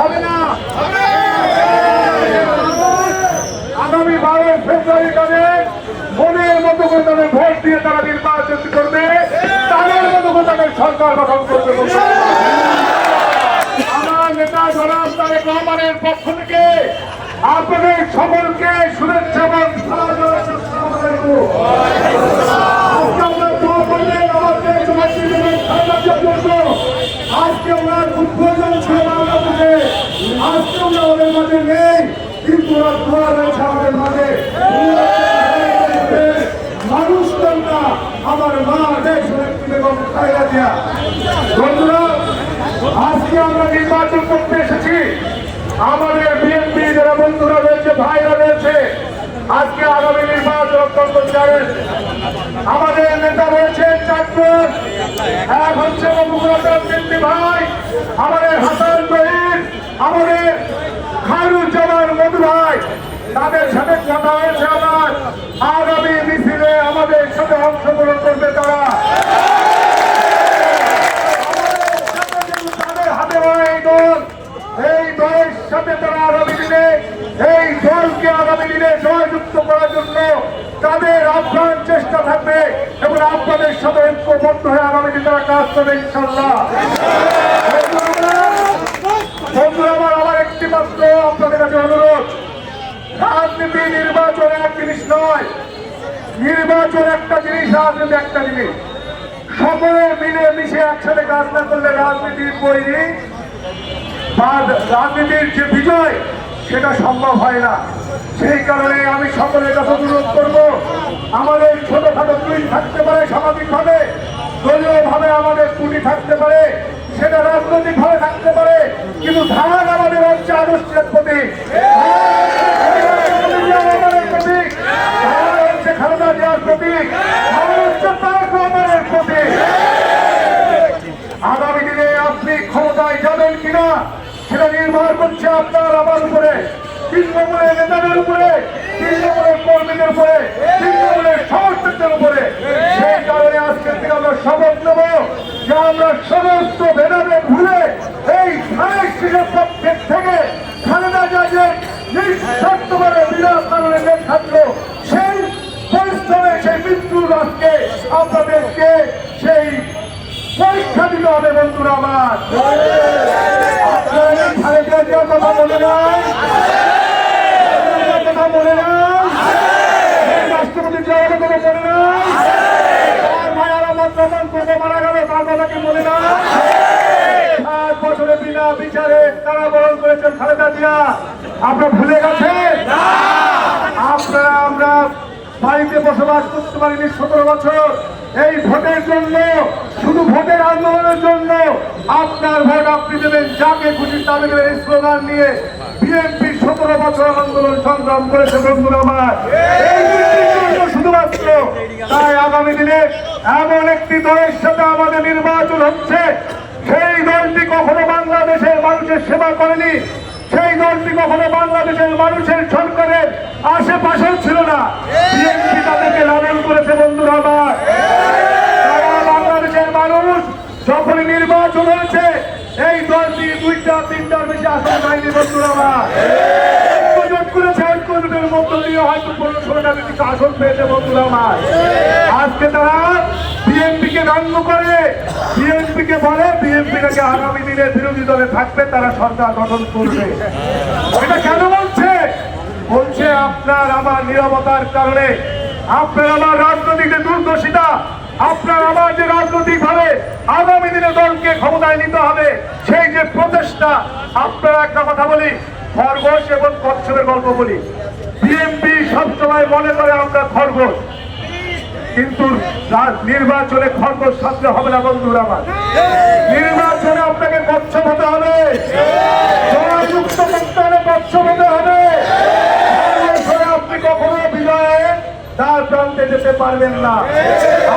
হবে না। আগামী বারোই ফেব্রুয়ারি তাদের মনের মতো করে তাদের ভোট দিয়ে তারা নির্বাচিত করবে। তাদের মতো করে তাদের সরকার গঠন করবে। আজকে ওনার উদ্বোধন আজকে আমরা ওদের মাঝে নেই কিন্তু ওরা দোয়া রয়েছে আমাদের মাঝে মানুষ না আমার মা দেশ বেগম খালেদা জিয়া বন্ধুরা আজকে আমরা নির্বাচন করতে এসেছি আমাদের বিএনপি যারা বন্ধুরা রয়েছে ভাইরা রয়েছে আজকে আগামী নির্বাচন অত্যন্ত আমাদের নেতা রয়েছে চারজন এক হচ্ছে সিদ্ধি ভাই আমাদের হাসান জহির আমাদের খায়রুজ্জামান মধু ভাই তাদের সাথে কথা হয়েছে আমার আগামী মিছিলে আমাদের সাথে অংশগ্রহণ করবে তারা। তাদের হাতে এই দল, এই দলের সাথে তারা আগামী দিনে, এই দলকে আগামী দিনে জয়যুক্ত করার জন্য তাদের আপ্রাণ চেষ্টা থাকবে এবং আপনাদের সাথে ঐক্যবদ্ধ হয়ে আগামী দিনে তারা কাজ করবে, ইনশাল্লাহ বন্ধুরা আমার আমার একটি মাত্র আপনাদের কাছে অনুরোধ রাজনীতি, নির্বাচন এক জিনিস নয়। নির্বাচন একটা জিনিস, রাজনীতি একটা জিনিস। সকলে মিলে মিশে একসাথে কাজ না করলে রাজনীতির তৈরি বা রাজনীতির যে বিজয়, সেটা সম্ভব হয় না। সেই কারণে আমি সকলের কাছে অনুরোধ করব আমাদের ছোটখাটো টুইট থাকতে পারে সামাজিকভাবে দলীয়ভাবে আমাদের ত্রুটি থাকতে পারে সেটা রাজনৈতিক ভাবে থাকতে পারে কিন্তু ধান আমাদের হচ্ছে আদর্শের প্রতীক আমাদের প্রতীক ধান হচ্ছে খালেদা জিয়ার প্রতীক ধান হচ্ছে তারেক রহমানের প্রতীক আগামী দিনে আপনি যাবেন কিনা সেটা নির্ভর করছে আপনার আমার উপরে। তৃণমূলের নেতাদের উপরে, তৃণমূলের কর্মীদের উপরে, তৃণমূলের সমর্থকদের উপরে। সেই কারণে আজকের থেকে আমরা শপথ নেব যে আমরা সমস্ত ভেদাভেদ ভুলে এই ধানের পক্ষের থেকে খালেদা জাজের নিঃস্বার্থভাবে বিনা কারণে থাকল। সেই পরিশ্রমে, সেই মৃত্যুর আজকে আপনাদেরকে সেই পরীক্ষা দিতে হবে বন্ধুরা আমার আপনারা এই খালেদা জিয়ার কথা মনে নাই? কথা মনে নাই? রাষ্ট্রপতি জিয়ার কথা মনে নাই? মারা গেল তার কথা কি মনে নাই? সাত বছরে বিনা বিচারে তারা বরণ করেছেন খালেদা জিয়া। আপনারা ভুলে গেছেন? আপনারা আমরা বাড়িতে বসবাস করতে পারিনি সতেরো বছর। এই ভোটের জন্য শুধু ভোটের আন্দোলনের জন্য আপনার ভোট আপনি দেবেন, যাকে খুশি তাদের দেবেন এই স্লোগান নিয়ে বিএনপি সতেরো বছর আন্দোলন সংগ্রাম করেছে বন্ধুরা আমার। শুধুমাত্র তাই আগামী দিনে এমন একটি দলের সাথে আমাদের নির্বাচন হচ্ছে। সেই দলটি কখনো বাংলাদেশের মানুষের সেবা করেনি, সেই দলটি কখনো বাংলাদেশের মানুষের সরকারের আশেপাশেও ছিল না। বিএনপি তাদেরকে লালন করেছে বন্ধুরা আমার তারা বাংলাদেশের মানুষ নির্বাচন হয়েছে। এই দলটি দুইটা, তিনটার বেশি আসন পায়নি বন্ধুরা। আমার করেছে ঐক্যজোটের মধ্য দিয়ে হয়তো পনেরো ষোলোটা কিছু আসন পেয়েছে বন্ধুরা আমার। আজকে তারা বিএনপি ব্যঙ্গ করে বিএনপি কে বলে বিএনপি আগামী দিনে বিরোধী দলে থাকবে, তারা সরকার গঠন করবে। এটা কেন বলছে? বলছে আপনার আমার নিরবতার কারণে। আপনার আমার রাজনৈতিক দুর্দশিতা আপনার আমার যে রাজনৈতিক ভাবে আগামী দিনে দলকে ক্ষমতায় নিতে হবে, সেই যে প্রচেষ্টা, আপনারা একটা কথা বলি, খরগোশ এবং কচ্ছপের গল্প বলি। বিএনপি সবসময় মনে করে আমরা খরগোশ, কিন্তু নির্বাচনে খরগোশ সাথে হবে না, বন্ধুরা আমার। নির্বাচনে আপনাকে কচ্ছপ হতে হবে। জয়যুক্ত করতে যেতে পারবেন না।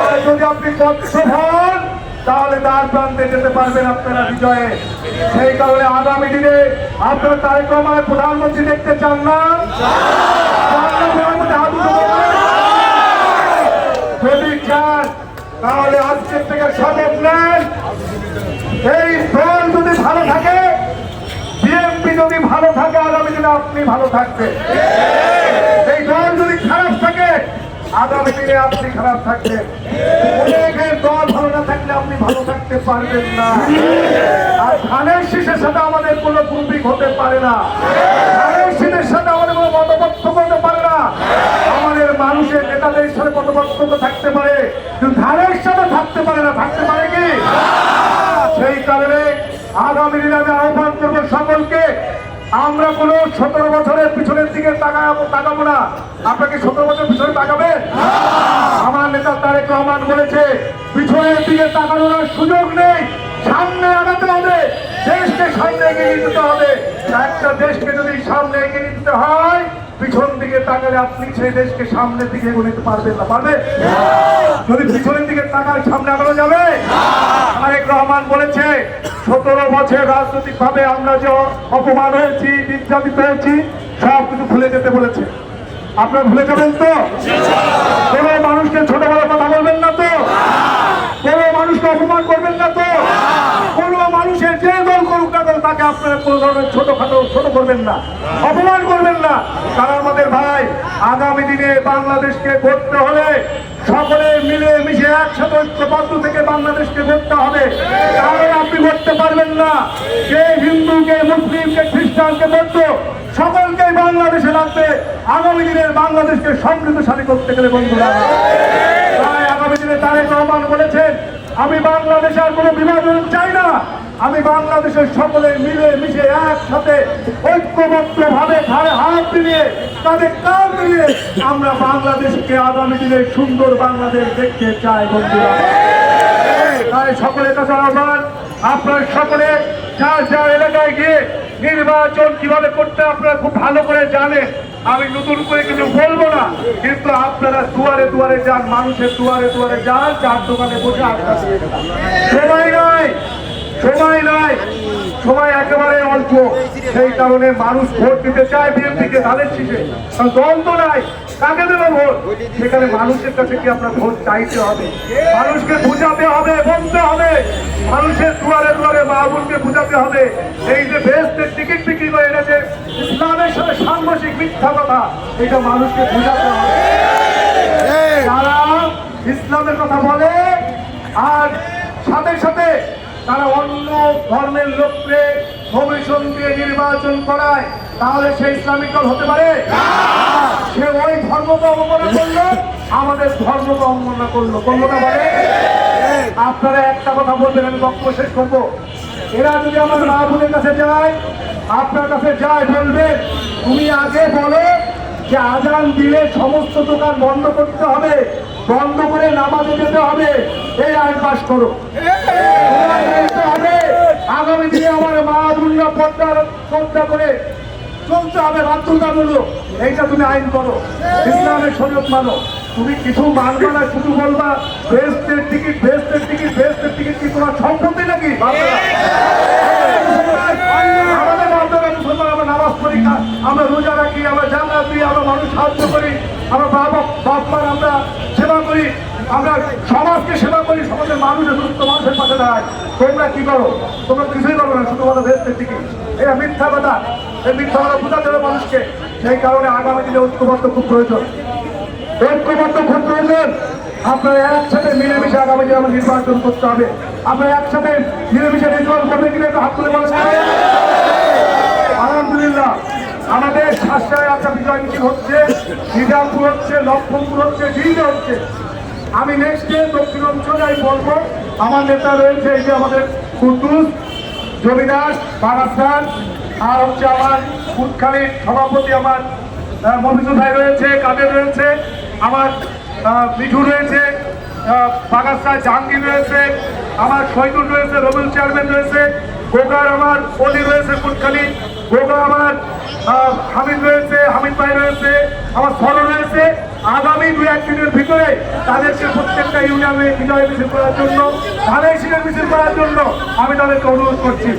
আর যদি আপনি কচ্ছপ হন, তাহলে তার প্রান্তে যেতে পারবেন আপনারা বিজয়ে। সেই কারণে আগামী দিনে আপনারা রহমানের প্রধানমন্ত্রী দেখতে চান না। যদি চান, তাহলে আজকের থেকে শপথ নেন। এই দল যদি ভালো থাকে, বিএনপি যদি ভালো থাকে, আগামী দিনে আপনি ভালো থাকবেন এই দল যদি খারাপ থাকে আগামী দিনে আপনি খারাপ থাকবেন। অনেকের দল ভালো না থাকলে আপনি ভালো থাকতে পারবেন না। আর ধানের শীষের সাথে আমাদের কোনো পূর্বিক হতে পারে না। ধানের শীষের সাথে আমাদের কোনো মতপার্থক্য হতে পারে না। তো থাকতে পারে, কিন্তু ধানের সাথে থাকতে পারে না। থাকতে পারে কি? সেই কারণে আগামী দিনে আমি আহ্বান করব সকলকে, আমরা কোনো সতেরো বছরের পিছনের দিকে তাকাবো তাকাবো না। আপনাকে সতেরো বছর পিছনে তাকাবে? আমার নেতা তারেক রহমান বলেছে, পিছনের দিকে তাকানোর সুযোগ নেই, সামনে আগাতে হবে, দেশকে সামনে এগিয়ে নিয়ে যেতে হবে। একটা দেশকে যদি সামনে এগিয়ে নিতে হয়, পিছন দিকে তাকালে আপনি সেই দেশকে সামনের দিকে এগিয়ে নিতে পারবেন না, পারবে? যদি পিছনের দিকে তাকালে সামনে আগানো যাবে? তারেক রহমান বলেছে, সতেরো বছর রাজনৈতিক ভাবে আমরা যে অপমান হয়েছি নির্যাতিত হয়েছি সব কিছু ভুলে যেতে বলেছে। আপনারা ভুলে যাবেন তো? কোনো মানুষকে ছোট বড় কথা বলবেন না তো? কোনো মানুষকে অপমান করবেন না তো? কোনো মানুষের যে দল করুক না কেন, তাকে আপনারা কোনো ধরনের ছোট খাটো ছোট করবেন না। অপমান করবেন না। তারা আমাদের ভাই, আগামী দিনে বাংলাদেশকে গড়তে হলে সকলে মিলে মিশে একসাথে ঐক্যবদ্ধ থেকে বাংলাদেশকে গড়তে হবে। তাহলে আপনি গড়তে পারবেন না। কে হিন্দু, কে মুসলিম, কে খ্রিস্টান, কে বৌদ্ধ বাংলাদেশে রাখবে আগামী দিনের বাংলাদেশকে সমৃদ্ধশালী করতে গেলে বন্ধুরা। তাই আগামী দিনে তারেক রহমান বলেছেন, আমি বাংলাদেশে আর কোনো বিভাজন চাই না। আমি বাংলাদেশের সকলে মিলে মিশে একসাথে ঐক্যবদ্ধ ভাবে হাত দিয়ে তাদের কাজ দিয়ে আমরা বাংলাদেশকে আগামী দিনে সুন্দর বাংলাদেশ দেখতে চাই বন্ধুরা। তাই সকলের কাছে আহ্বান আপনার সকলে যার যার এলাকায় গিয়ে নির্বাচন কীভাবে করতে আপনারা খুব ভালো করে জানেন। আমি নতুন করে কিছু বলব না, কিন্তু আপনারা দুয়ারে দুয়ারে যান, মানুষের দুয়ারে দুয়ারে যান চার দোকানে বসে আপনার সময় নয় সময় নয় সময় একেবারে অল্প সেই কারণে মানুষ ভোট দিতে চায় বিএনপিকে ধানের শীষে। কারণ দল তো নাই, কাকে দেবে ভোট? সেখানে মানুষের কাছে কি আপনার ভোট চাইতে হবে? মানুষকে বুঝাতে হবে, বলতে হবে। মানুষের দুয়ারে দুয়ারে মাহবুবকে বুঝাতে হবে। এই যে বেস্টের টিকিট বিক্রি করে এনেছে, ইসলামের সাথে সাংঘর্ষিক মিথ্যা কথা, এটা মানুষকে বুঝাতে হবে। তারা ইসলামের কথা বলে, আর সাথে সাথে তারা অন্য ধর্মের লোককে কমিশন দিয়ে নির্বাচন করায়, তাহলে সে ইসলামিক দল হতে পারে? সে ওই ধর্মকে অবমাননা করল আমাদের ধর্মকে অবমাননা করল। করল না বলে? আপনারা একটা কথা বলবেন, আমি বক্তব্য শেষ করব। এরা যদি আমার মা বোনের কাছে যায়, আপনার কাছে যায়, বলবেন, তুমি আগে বলো যে আজান দিলে সমস্ত দোকান বন্ধ করতে হবে, বন্ধ করে নামাজে যেতে হবে। এই আইন পাশ করো এই আইন করতে হবে আগামী দিনে আমার মা বোনরা পর্দা পর্দা করে চলতে হবে বাধ্যতামূলক এইটা তুমি আইন করো। ইসলামের শরীয়ত মানো। তুমি কিছু মানবে না শুধু বলবা, বেস্টের টিকিট বেস্টের টিকিট বেস্টের টিকিট কি তোমার সম্পত্তি নাকি? আমরা আমরা রোজা রাখি, আমরা জান্নাত দিই, আমরা মানুষ সাহায্য করি, আমরা বাবা বাপমার আমরা সেবা করি, আমরা সমাজকে সেবা করি, সমাজের মানুষের সুস্থ মানুষের পাশে দাঁড়াই তোমরা কি করো? তোমরা কিছুই করো না শুধু বলো বেস্টের টিকিট। এটা মিথ্যা কথা। এই মিথ্যা কথা বোঝাতে হবে মানুষকে। সেই কারণে আগামী দিনে ঐক্যবদ্ধ খুব প্রয়োজন। ঐক্যবদ্ধ খুব প্রয়োজন। আপনারা একসাথে মিলেমিশে আগামী দিনে আমাদের নির্বাচন করতে হবে। আপনারা একসাথে মিলেমিশে নির্বাচন করবেন কিনা একটু হাত তুলে বলেন। আলহামদুলিল্লাহ, আমাদের শাসায় একটা বিজয় মিছিল হচ্ছে, নিজামপুর হচ্ছে লক্ষ্মণপুর হচ্ছে, দিল্লি হচ্ছে। আমি নেক্সট ডে দক্ষিণ অঞ্চলে আমি বলব, আমার নেতা রয়েছে, এই যে আমাদের কুদ্দুস, জমিদার বারাস্তান আর হচ্ছে আমার কুটখালির সভাপতি আমার মফিজুল ভাই রয়েছে, কাদের রয়েছে, আমার মিঠু রয়েছে বাগাস্তায় জাহাঙ্গীর রয়েছে, আমার শহীদুল রয়েছে, রবিউল চেয়ারম্যান রয়েছে, গোগার আমার অলি রয়েছে কুটখালি গোগা আমার হামিদ রয়েছে, হামিদ ভাই রয়েছে, আমার সর রয়েছে আগামী দু এক দিনের ভিতরে তাদেরকে প্রত্যেকটা ইউনিয়নে বিজয় মিছিল করার জন্য ধানের মিছিল করার জন্য আমি তাদেরকে অনুরোধ করছি।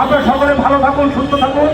আপনারা সকলে ভালো থাকুন, সুস্থ থাকুন।